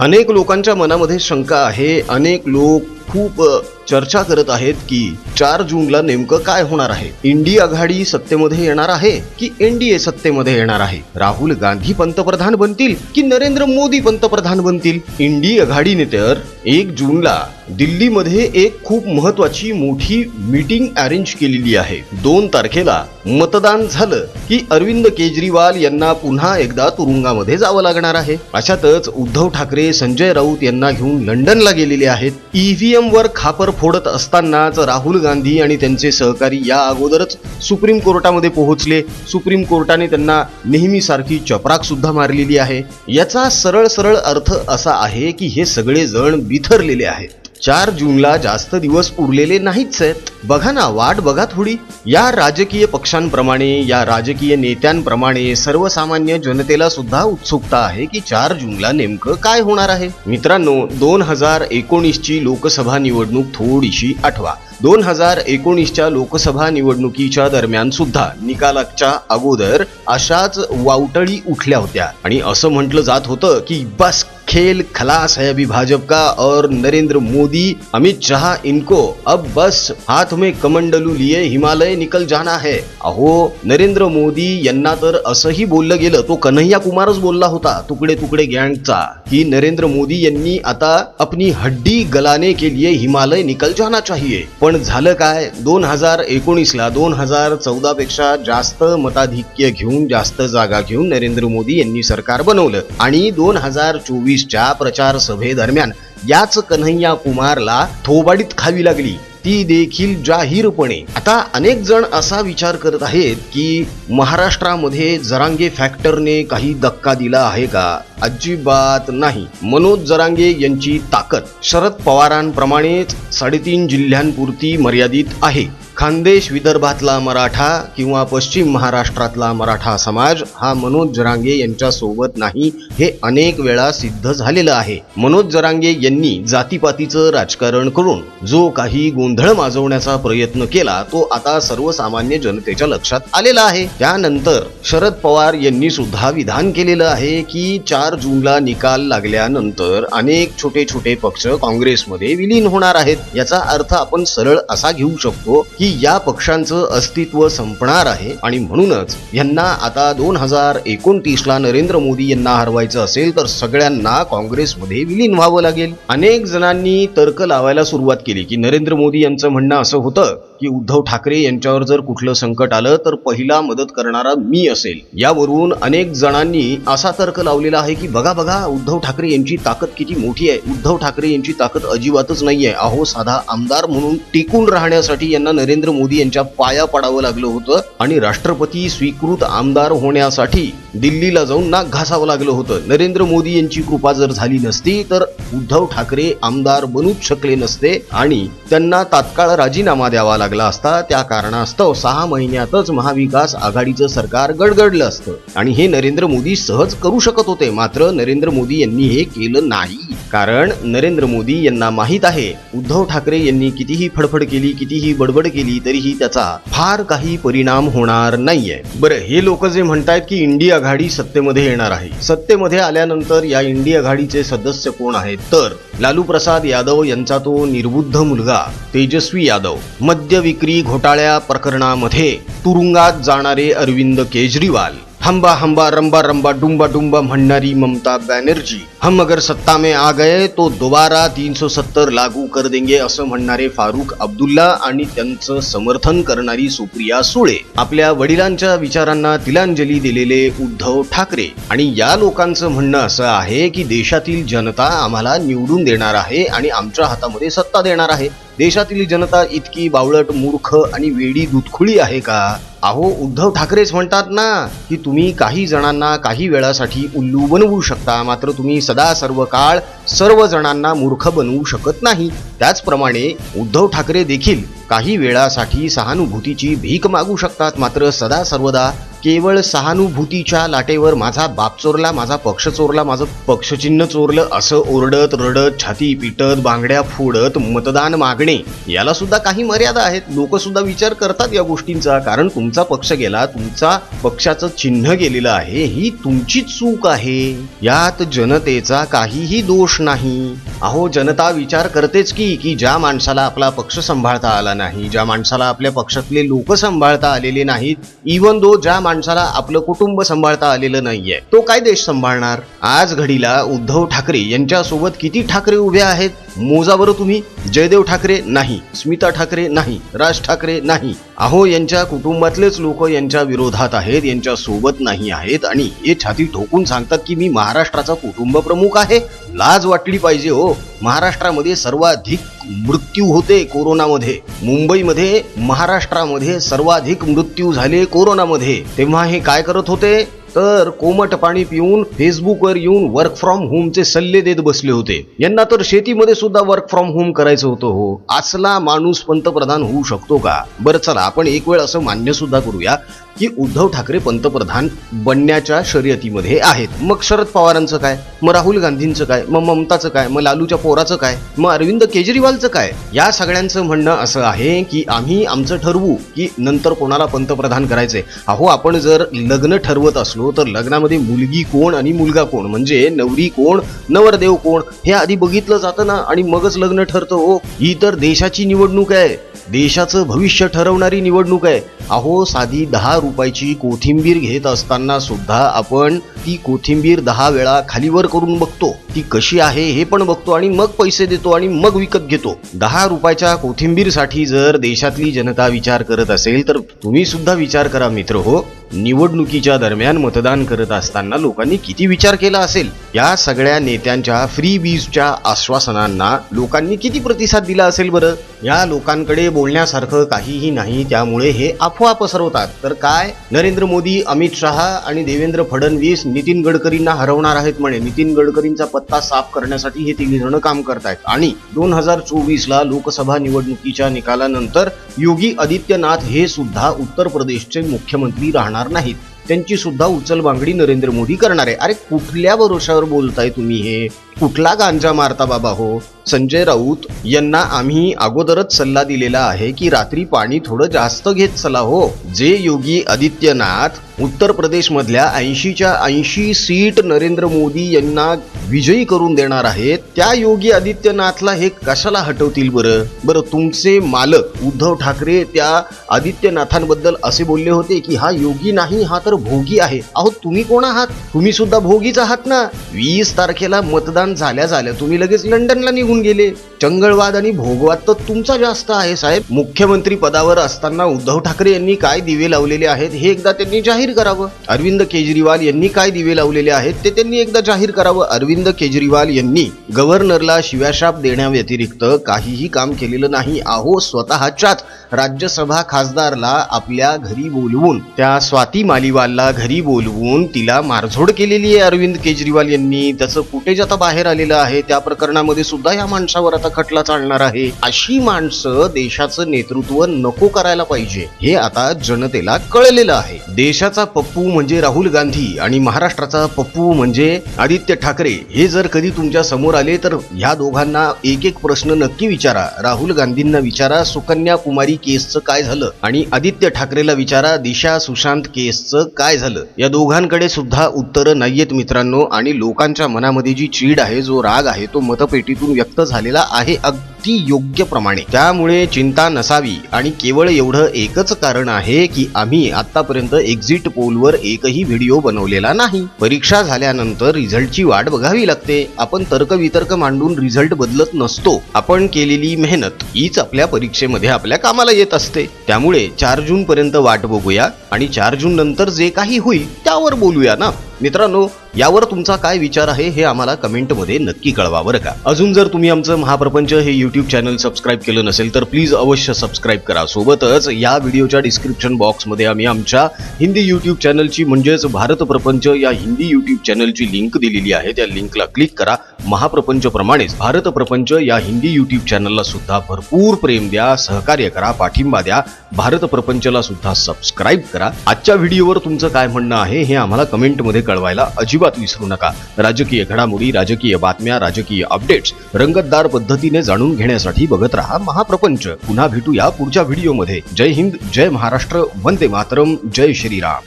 अनेक लोकांच्या मनामध्ये शंका आहे अनेक लोक खूप चर्चा करत आहेत की चार जूनला नेमकं काय होणार आहे? इंडी आघाडी सत्तेमध्ये येणार आहे की एनडीए सत्तेमध्ये येणार आहे? राहुल गांधी पंतप्रधान बनतील की नरेंद्र मोदी पंतप्रधान बनतील? इंडी आघाडीने तर एक जूनला दिल्लीमध्ये एक खूप महत्वाची मोठी मीटिंग अरेंज केलेली आहे. दोन तारखेला मतदान झालं की अरविंद केजरीवाल यांना पुन्हा एकदा तुरुंगामध्ये जावं लागणार आहे. अशातच उद्धव ठाकरे संजय राऊत यांना घेऊन लंडनला गेलेले आहेत. ईव्हीएम वर खापर फोडत असतानाच राहुल गांधी आणि त्यांचे सहकारी या अगोदरच सुप्रीम कोर्टामध्ये पोहोचले. सुप्रीम कोर्टाने त्यांना नेहमीसारखी चपराक सुद्धा मारलेली आहे. याचा सरळ सरळ अर्थ असा आहे की हे सगळे जण बिथरलेले आहेत. चार जूनला जास्त दिवस उरलेले नाहीच आहेत बघा ना वाट बघा थोडी. या राजकीय पक्षांप्रमाणे या राजकीय नेत्यांप्रमाणे सर्वसामान्य जनतेला सुद्धा उत्सुकता आहे की चार जूनला नेमकं काय होणार आहे. मित्रांनो दोन हजार एकोणीसची लोकसभा निवडणूक थोडीशी आठवा. दोन हजार एकोणीसच्या लोकसभा निवडणुकीच्या दरम्यान सुद्धा निकालाच्या अगोदर अशाच वावटळी उठल्या होत्या. आणि असं म्हटलं जात होतं की बस खेल खलास है अभी भाजप का और नरेंद्र मोदी अमित शाह इनको अब बस हाथ में कमंडलू लिए हिमालय निकल जाना है. अहो नरेंद्र मोदी यांना तर असंही बोललं गेलं तो कन्हैया कुमारच बोलला होता तुकडे तुकडे गँगचा की नरेंद्र मोदी यांनी आता अपनी हड्डी गलाने के लिए हिमालय निकल जाना चाहिए. पण पण झालं काय? दोन हजार एकोणीसला दोन हजार चौदापेक्षा जास्त मताधिक्य घेऊन जास्त जागा घेऊन नरेंद्र मोदी यांनी सरकार बनवलं. आणि दोन हजार चोवीसच्या प्रचार सभेदरम्यान याच कन्हैया कुमारला थोबाडीत खावी लागली. ती देखील जाहीरपणे. आता अनेक जण असा विचार करत आहेत की महाराष्ट्रामध्ये जरांगे फॅक्टरने काही धक्का दिला आहे का? अजिबात नाही. मनोज जरांगे यांची ताकद शरद पवारांप्रमाणेच साडेतीन जिल्ह्यांपुरती मर्यादित आहे. खानदेश विदर्भातला मराठा किंवा पश्चिम महाराष्ट्रातला मराठा समाज हा मनोज जरांगे यांच्या सोबत नाही हे अनेक वेळा सिद्ध झालेलं आहे. मनोज जरांगे यांनी जातीपातीचं राजकारण करून जो काही गोंधळ माजवण्याचा प्रयत्न केला तो आता सर्वसामान्य जनतेच्या लक्षात आलेला आहे. त्यानंतर शरद पवार यांनी सुद्धा विधान केलेलं आहे की चार जूनला निकाल लागल्यानंतर अनेक छोटे छोटे पक्ष काँग्रेसमध्ये विलीन होणार आहेत. याचा अर्थ आपण सरळ असा घेऊ शकतो की या पक्षांचं अस्तित्व संपणार आहे आणि म्हणूनच यांना आता दोन हजार एकोणतीस ला नरेंद्र मोदी यांना हरवायचं असेल तर सगळ्यांना काँग्रेसमध्ये विलीन व्हावं लागेल. अनेक जणांनी तर्क लावायला सुरुवात केली की नरेंद्र मोदी यांचं म्हणणं असं होतं की उद्धव ठाकरे यांच्यावर जर कुठलं संकट आलं तर पहिला मदत करणारा मी असेल. यावरून अनेक जणांनी असा तर्क लावलेला आहे की बघा बघा उद्धव ठाकरे यांची ताकद किती मोठी आहे. उद्धव ठाकरे यांची ताकद अजिबातच नाही आहे. अहो साधा आमदार म्हणून टिकून राहण्यासाठी यांना नरेंद्र मोदी यांच्या पाया पडावं लागलं होतं आणि राष्ट्रपती स्वीकृत आमदार होण्यासाठी दिल्लीला जाऊन नाक घासावं लागलं होतं. नरेंद्र मोदी यांची कृपा जर झाली नसती तर उद्धव ठाकरे आमदार बनूच शकले नसते आणि त्यांना तात्काळ राजीनामा द्यावा लागला असता त्या कारणास्तव सहा महिन्यातच महाविकास आघाडीचं सरकार गडगडलं असतं. आणि हे नरेंद्र मोदी सहज करू शकत होते मात्र नरेंद्र मोदी यांनी हे केलं नाही. कारण नरेंद्र मोदी यांना माहीत आहे उद्धव ठाकरे यांनी कितीही फडफड केली कितीही बडबड केली तरीही त्याचा फार काही परिणाम होणार नाहीये. बरं हे लोक जे म्हणतायत की इंडी आघाडी सत्तेमध्ये येणार आहे सत्तेमध्ये आल्यानंतर या इंडी आघाडीचे सदस्य कोण आहेत? तर लालू प्रसाद यादव यांचा तो निर्बुद्ध मुलगा तेजस्वी यादव. मद्य विक्री घोटाळ्या प्रकरणामध्ये तुरुंगात जाणारे अरविंद केजरीवाल. हंबा हंबा रंबा रंबा डुंबा डुंबा म्हणणारी ममता बॅनर्जी हम अगर सत्ता में आ गए तो दोबारा तीन सौ सत्तर लागू कर देंगे असं म्हणणारे फारुख अब्दुल्ला आणि त्यांचं समर्थन करणारी सुप्रिया सुळे। आपल्या वडिलांच्या विचारांना तिलांजली दिलेले उद्धव ठाकरे। आणि या लोकांचं म्हणणं असं आहे की देशातील जनता आम्हाला निवडून देणार आहे आणि आमच्या हातामध्ये सत्ता देणार आहे। देशातील जनता इतकी बावळट मूर्ख आणि वेडी दुधखुळी आहे का? अहो उद्धव ठाकरेच म्हणतात ना की तुम्ही काही जणांना काही वेळासाठी उल्लू बनवू शकता मात्र तुम्ही सदा सर्व काळ सर्व जणांना मूर्ख बनवू शकत नाही. त्याचप्रमाणे उद्धव ठाकरे देखील काही वेळासाठी सहानुभूतीची भीक मागू शकतात मात्र सदा सर्वदा केवळ सहानुभूतीच्या लाटेवर माझा बाप चोरला माझा पक्ष चोरला माझं पक्षचिन्ह चोरलं असं ओरडत रडत छाती पिटत बांगड्या फोडत मतदान मागणे याला सुद्धा काही मर्यादा आहेत. लोक सुद्धा विचार करतात या गोष्टींचा कारण तुमचा पक्ष गेला तुमचा पक्षाचं चिन्ह गेलेलं आहे ही तुमची चूक आहे. यात जनतेचा काहीही दोष नाही. अहो जनता विचार करतेच की की ज्या माणसाला आपला पक्ष सांभाळता आला नाही ज्या माणसाला आपल्या पक्षातले लोक सांभाळता आलेले नाहीत इवन दो ज्या माणसाला आपलं कुटुंब सांभाळता आलेलं नाहीये. तो काय देश सांभाळणार? आज घडीला उद्धव ठाकरे यांच्यासोबत किती ठाकरे उभे आहेत? मोजा बरं तुम्ही? जयदेव ठाकरे नाही. स्मिता ठाकरे नाही. राज ठाकरे नाही. अहो यांच्या कुटुंबातलेच लोक यांच्या विरोधात आहेत यांच्या सोबत नाही आहेत आणि हे छाती ठोकून सांगतात की मी महाराष्ट्राचा कुटुंब प्रमुख आहे. लाज वाटली पाहिजे हो. महाराष्ट्रामध्ये सर्वाधिक मृत्यू होते कोरोनामध्ये. मुंबईमध्ये महाराष्ट्रामध्ये सर्वाधिक मृत्यू झाले कोरोनामध्ये. तेव्हा हे काय करत होते? तर कोमट पाणी पिऊन फेसबुकवर येऊन वर्क फ्रॉम होमचे सल्ले देत बसले होते. यांना तर शेतीमध्ये सुद्धा वर्क फ्रॉम होम करायचं होतं हो. असला माणूस पंतप्रधान होऊ शकतो का? बरं चला आपण एक वेळ असं मान्य सुद्धा करूया. की उद्धव ठाकरे पंतप्रधान बनण्याच्या शर्यतीमध्ये आहेत. मग शरद पवारांचं काय? मग राहुल गांधींचं काय? मग ममताचं काय? मग लालूच्या पोराचं काय? मग अरविंद केजरीवालचं काय? या सगळ्यांचं म्हणणं असं आहे की आम्ही आमचं ठरवू की नंतर कोणाला पंतप्रधान करायचंय. अहो आपण जर लग्न ठरवत असलो तर लग्नामध्ये मुलगी कोण आणि मुलगा कोण? म्हणजे नवरी कोण नवरदेव कोण? हे आधी बघितलं जातं ना आणि मगच लग्न ठरतं हो. ही तर देशाची निवडणूक आहे. देशाचं भविष्य ठरवणारी निवडणूक आहे. अहो साधी दहा रुपयाची कोथिंबीर घेत असताना सुद्धा आपण ती कोथिंबीर दहा वेळा खालीवर करून बघतो. ती कशी आहे हे पण बघतो आणि मग पैसे देतो आणि मग विकत घेतो. दहा रुपयाच्या कोथिंबीरसाठी जर देशातली जनता विचार करत असेल तर तुम्ही सुद्धा विचार करा मित्र हो. निवडणुकीच्या दरम्यान मतदान करत असताना लोकांनी किती विचार केला असेल? या सगळ्या नेत्यांच्या फ्री बीजच्या आश्वासनांना लोकांनी किती प्रतिसाद दिला असेल बरं? या लोकांकडे बोलण्यासारखं काहीही नाही त्यामुळे हे अफवा पसरवतात. तर काय? नरेंद्र मोदी अमित शहा आणि देवेंद्र फडणवीस नितीन गडकरींना हरवणार आहेत म्हणे. नितीन गडकरींचा पत्ता साफ करण्यासाठी हे तिघी जण काम करतायत. आणि दोन हजार चोवीस ला लोकसभा निवडणुकीच्या निकालानंतर योगी आदित्यनाथ हे सुद्धा उत्तर प्रदेशचे मुख्यमंत्री राहणार नाहीत. त्यांची सुद्धा उचलबांगडी नरेंद्र मोदी करणार आहे. अरे कुठल्या भरोशावर बोलताय तुम्ही हे? कुठला गांजा मारता बाबा हो? संजय राऊत यांना आम्ही अगोदरच सल्ला दिलेला आहे की रात्री पाणी थोडं जास्त घेत चला हो. जे योगी आदित्यनाथ उत्तर प्रदेश मधल्या ऐंशीच्या ऐंशी सीट नरेंद्र मोदी यांना विजयी करून देणार आहेत त्या योगी आदित्यनाथला हे कशाला हटवतील बरं? बरं तुमचे मालक उद्धव ठाकरे त्या आदित्यनाथांबद्दल असे बोलले होते की हा योगी नाही हा तर भोगी आहे. अहो तुम्ही कोण आहात? तुम्ही सुद्धा भोगीच आहात ना? वीस तारखेला मतदान झाल्या झाल्या तुम्ही लगेच लंडनला निघून गेले. चंगळवाद आणि भोगवाद तर तुमचा जास्त आहे साहेब. मुख्यमंत्री पदावर असताना उद्धव ठाकरे यांनी काय दिवे लावलेले आहेत हे एकदा त्यांनी जाहीर करावं. अरविंद केजरीवाल यांनी काय दिवे लावलेले आहेत ते त्यांनी एकदा जाहीर करावं. अरविंद केजरीवाल यांनी गव्हर्नरला शिव्याशाप देण्याव्यतिरिक्त काहीही काम केलेलं नाही. अहो स्वतःच्याच राज्यसभा खासदारला आपल्या घरी बोलवून त्या स्वाती मालिवालला घरी बोलवून तिला मारझोड केलेली आहे अरविंद केजरीवाल यांनी. त्याचं फुटेज आता बाहेर आलेलं आहे. त्या प्रकरणामध्ये सुद्धा या माणसावर आता खटला चालणार आहे. अशी माणसं देशाचं नेतृत्व नको करायला पाहिजे. हे आता जनतेला कळलेलं आहे. देशाचा पप्पू म्हणजे राहुल गांधी आणि महाराष्ट्राचा पप्पू म्हणजे आदित्य ठाकरे. हे जर कधी तुमच्यासमोर आले तर ह्या दोघांना एक एक प्रश्न नक्की विचारा. राहुल गांधींना विचारा सुकन्या कुमारी केसचं काय झालं? आणि आदित्य ठाकरेला विचारा दिशा सुशांत केसचं काय झालं? या दोघांकडे सुद्धा उत्तरं नाहीयेत मित्रांनो. आणि लोकांच्या मनामध्ये जी चीड आहे जो राग आहे तो मतपेटीतून व्यक्त झालेला आहे अगदी योग्य प्रमाणे. त्यामुळे चिंता नसावी आणि केवळ एवढं एकच कारण आहे की आम्ही आतापर्यंत एक्झिट पोलवर एकही व्हिडिओ बनवलेला नाही. परीक्षा झाल्यानंतर रिझल्टची वाट बघावी लागते. आपण तर्कवितर्क मांडून रिझल्ट बदलत नसतो. आपण केलेली मेहनत हीच आपल्या परीक्षेमध्ये आपल्या कामाला येत असते. त्यामुळे चार जून पर्यंत वाट बघूया आणि चार जून नंतर जे काही होईल त्यावर बोलूया ना? मित्रांनो यावर तुमचा काय विचार आहे हे आम्हाला कमेंटमध्ये नक्की कळवा बरं का? अजून जर तुम्ही आमचं महाप्रपंच हे युट्यूब चॅनल सबस्क्राईब केलं नसेल तर प्लीज अवश्य सबस्क्राईब करा. सोबतच या व्हिडिओच्या डिस्क्रिप्शन बॉक्समध्ये आम्ही आमच्या हिंदी यूट्यूब चॅनलची म्हणजेच भारत प्रपंच या हिंदी यूट्यूब चॅनलची लिंक दिलेली आहे. त्या लिंकला क्लिक करा. महाप्रपंच प्रमाणेच भारत प्रपंच या हिंदी युट्यूब चॅनलला सुद्धा भरपूर प्रेम द्या सहकार्य करा पाठिंबा द्या. भारत प्रपंचला सुद्धा सबस्क्राईब करा. आजच्या व्हिडिओवर तुमचं काय म्हणणं आहे हे आम्हाला कमेंटमध्ये कळवायला अजिबात विसरू नका. राजकीय घडामोडी राजकीय बातम्या राजकीय अपडेट्स रंगतदार पद्धतीने जाणून घेण्यासाठी बघत रहा महाप्रपंच. पुन्हा भेटूया पुढच्या व्हिडिओमध्ये. जय हिंद जय महाराष्ट्र वंदे मातरम जय श्रीराम.